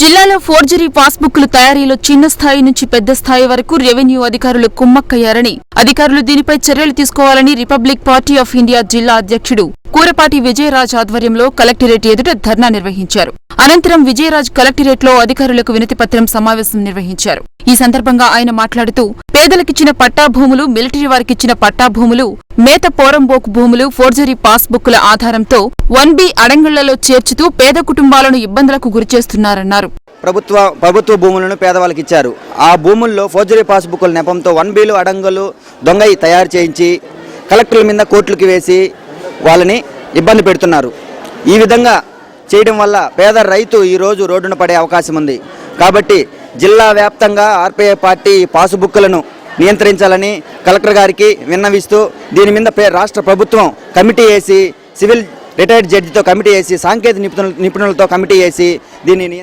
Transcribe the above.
జిల్లాలో ఫోర్జరీ పాస్బుక్లు తయారీలో చిన్న స్థాయి నుంచి పెద్ద స్థాయి వరకు రెవెన్యూ అధికారులు కుమ్మక్కయ్యారని. అధికారులు దీనిపై చర్యలు తీసుకోవాలని రిపబ్లిక్ పార్టీ ఆఫ్ ఇండియా జిల్లా అధ్యక్షుడు కూరపాటి విజయరాజ్ ఆధ్వర్యంలో కలెక్టరేట్ ఎదుట ధర్నా నిర్వహించారు. అనంతరం విజయరాజ్ కలెక్టరేట్లో అధికారులకు వినతిపత్రం సమావేశం నిర్వహించారు. ఈ సందర్భంగా ఆయన మాట్లాడుతూ పేదలకిచ్చిన పట్టా భూములు మిలిటరీ వారికిచ్చిన పట్టా భూములు మేత పోరంబోకు భూములు ఫోర్జరీ పాస్బుక్ల ఆధారంతో వన్ బి అడంగళ్ళలో చేర్చుతూ పేద కుటుంబాలను ఇబ్బందులకు గురిచేస్తున్నారన్నారు. ప్రభుత్వ ప్రభుత్వ భూములను పేదవాళ్ళకి ఇచ్చారు ఆ భూముల్లో ఫోర్జరీ పాస్బుక్ల నెపంతో వన్ బీలు అడంగులు దొంగయి తయారు చేయించి కలెక్టర్ల మీద కోర్టులకి వేసి వాళ్ళని ఇబ్బంది పెడుతున్నారు. ఈ విధంగా చేయడం వల్ల పేద రైతు ఈరోజు రోడ్డున పడే అవకాశం ఉంది. కాబట్టి జిల్లా వ్యాప్తంగా ఆర్పీఐ పార్టీ పాసుబుక్లను నియంత్రించాలని కలెక్టర్ గారికి విన్నవిస్తూ దీని మీద పే- రాష్ట్ర ప్రభుత్వం కమిటీ వేసి సివిల్ రిటైర్డ్ జడ్జితో కమిటీ వేసి సాంకేతిక నిపుణుల నిపుణులతో కమిటీ వేసి దీన్ని